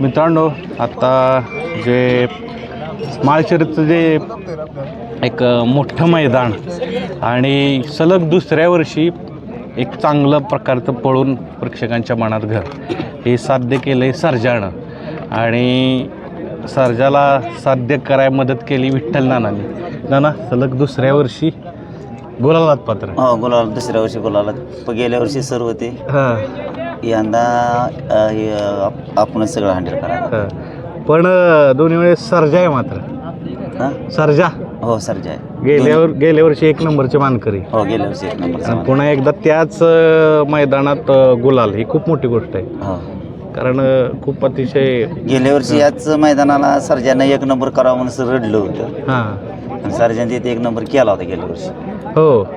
मित्रांनो आत्ता जे माळशिरचं जे एक मोठं मैदान आणि सलग दुसऱ्या वर्षी एक चांगलं प्रकारचं पळून प्रेक्षकांच्या मनात घर हे साध्य केलं आहे सर्जानं. आणि सर्जाला साध्य करायला मदत केली विठ्ठल नानाने. नाना सलग दुसऱ्या वर्षी बोलायला पात्र हो गुलाल दुसऱ्या वर्षी गुलाला प- गेल्या वर्षी सर्व होते. हां. यंदा अ, हे, आप- आपणच सगळं हँडल करायला. हां. पण अ, दोन्ही वेळेस सर्जा आहे मात्र. हां? सर्जा? हो सर जय गेल्यावर गेल्या वर्षी एक नंबरचे मानकरी. हो गेल्या वर्षी एक आणि नंबर पुन्हा एकदा त्याच अ, मैदानात अ, गुलाल ही खूप मोठी गोष्ट आहे. हो. कारण अ, खूप अतिशय गेल्या वर्षी याच मैदानाला सर्जानं एक नंबर करावा म्हणून सर रडलं होतं. हां. आणि सर्जन तिथे एक नंबर केला होता गेल्या वर्षी. हो.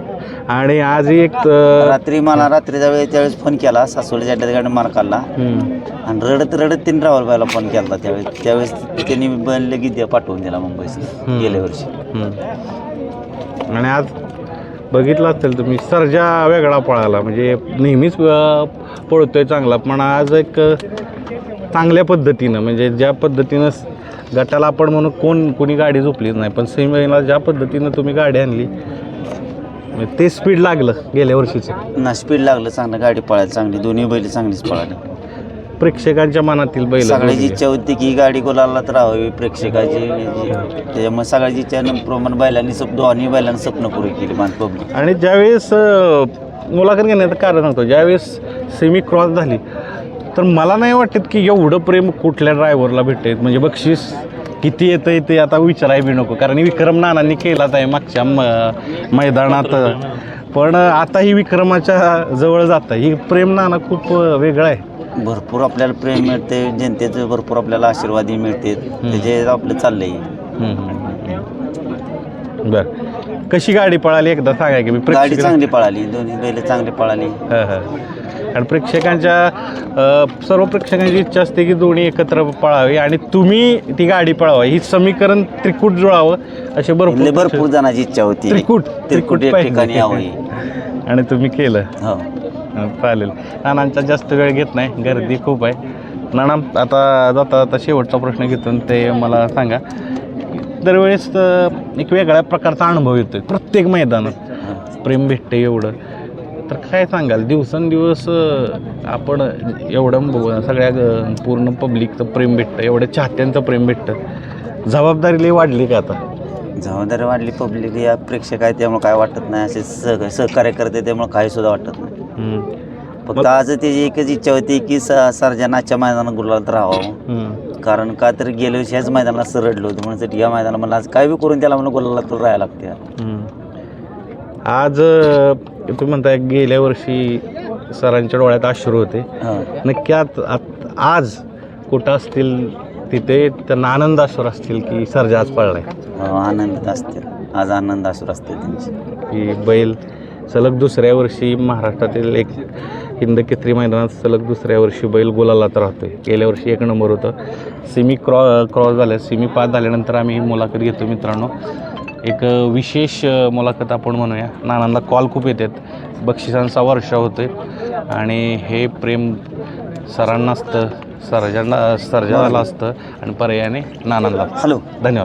आणि आज एक अ, रात्री मला रात्रीच्या वेळी त्यावेळेस फोन केला सासवडच्या गाडी मार हम्म. आणि रडत रडत त्यांनी राहुल बायला फोन केला त्यावेळेस. त्यावेळेस त्यांनी बैल लगेच पाठवून दिला मुंबईस गेल्या वर्षी. हम्म. आणि आज बघितलं असेल तुम्ही सर्जा वेगळा पळाला. म्हणजे नेहमीच अ, पळतोय चांगला पण आज एक अ, चांगल्या पद्धतीनं म्हणजे ज्या पद्धतीनं स- गटाला आपण म्हणून कोण कोणी गाडी झोपलीच नाही. पण सेमीला ज्या पद्धतीनं तुम्ही गाडी आणली म्हणजे ते स्पीड लागलं गेल्या वर्षीचं. ना स्पीड लागलं चांगलं गाडी पळायला चांगली. दोन्ही बैल चांगलीच पळाली. प्रेक्षकांच्या मनातील बैल सगळ्याची. इच्छा होती की ही गाडी गोलाला तर राहावी प्रेक्षकाची. त्याच्यामुळे सगळ्याची इच्छा प्रमाण बैलांनी सप दोन्ही बैलांनी स्वप्न पुरी केली मान पब्लिक. आणि ज्यावेळेस अ, मुलाखत घेण्याचं कारण होतं ज्यावेळेस सेमी क्रॉस झाली तर मला नाही वाटत की एवढं प्रेम कुठल्या ड्रायव्हरला भेटेल. म्हणजे बक्षीस किती येतं आहे ते आता विचाराय बी नको. कारण विक्रम नानांनी केलाच आहे मागच्या म- मैदानात. पण आता ही विक्रमाच्या जवळ जातं ही प्रेम नाना खूप वेगळं आहे. भरपूर आपल्याला प्रेम मिळते जनतेचं भरपूर आपल्याला आशीर्वादही मिळते. त्याचे आपलं चाललंय. बर. कशी गाडी पळाली? एकदा सांगा की मी गाडी चांगली पळाली. दोन्ही बैल चांगली पळाली. आणि प्रेक्षकांच्या सर्व प्रेक्षकांची इच्छा असते की दोन्ही एकत्र पळावी आणि तुम्ही ती गाडी पळावा. ही समीकरण त्रिकूट जुळावं असे भरपूर भरपूर जणांची इच्छा होती. त्रिकूट त्रिकुट. ठिकाणी आणि तुम्ही केलं. हो. चालेल. नानांचा जास्त वेळ घेत नाही. गर्दी खूप आहे. नाना आता जाता आता शेवटचा प्रश्न घेतो आणि ते मला सांगा. दरवेळेस एक वेगळ्या प्रकारचा अनुभव येतोय. प्रत्येक मैदानात प्रेम भेटते एवढं. तर काय सांगाल? दिवसेंदिवस आपण एवढं सगळ्या पूर्ण पब्लिकचं प्रेम भेटतं एवढ्या चाहत्यांचं प्रेम भेटतं. जबाबदारी लई वाढली का आता? जबाबदारी वाढली पब्लिक या प्रेक्षक आहे त्यामुळे काय वाटत नाही. असे सह सहकार्य करते त्यामुळे काही सुद्धा वाटत नाही. फक्त आज त्याची एकच इच्छा होती की सर्जनाच्या मैदानात गुलालात राहावं. कारण का तर गेल्या वर्षी ह्याच मैदानात सरडलो होतं. म्हणून या मैदानात मला आज काय बी करून त्याला म्हणून गुलालात राहायला लागते. आज तुम्ही म्हणताय गेल्या वर्षी सरांच्या डोळ्यात अश्रू होते. नक्की आत- आत- आज कुठं असतील तिथे त्यांना आनंद अश्वर असतील की सर्जा आज पळलाय हो, आनंदित असतील. आज आनंद असू असते त्यांची. की बैल सलग दुसऱ्या वर्षी महाराष्ट्रातील एक हिंद केसरी मैदानात सलग दुसऱ्या वर्षी बैल गोलालात राहतोय. गेल्या वर्षी एक नंबर होतं. सेमी क्रॉ क्रॉस झाल्या. सेमी पास झाल्यानंतर आम्ही मुलाखत घेतो मित्रांनो. एक विशेष मुलाखत आपण म्हणूया. नानांना कॉल खूप येतात. बक्षिसांचा वर्षा होतोय. आणि हे प्रेम सरांना असतं सर्जांना सर्जाला असतं आणि पर्यायाने नानांना. हॅलो धन्यवाद.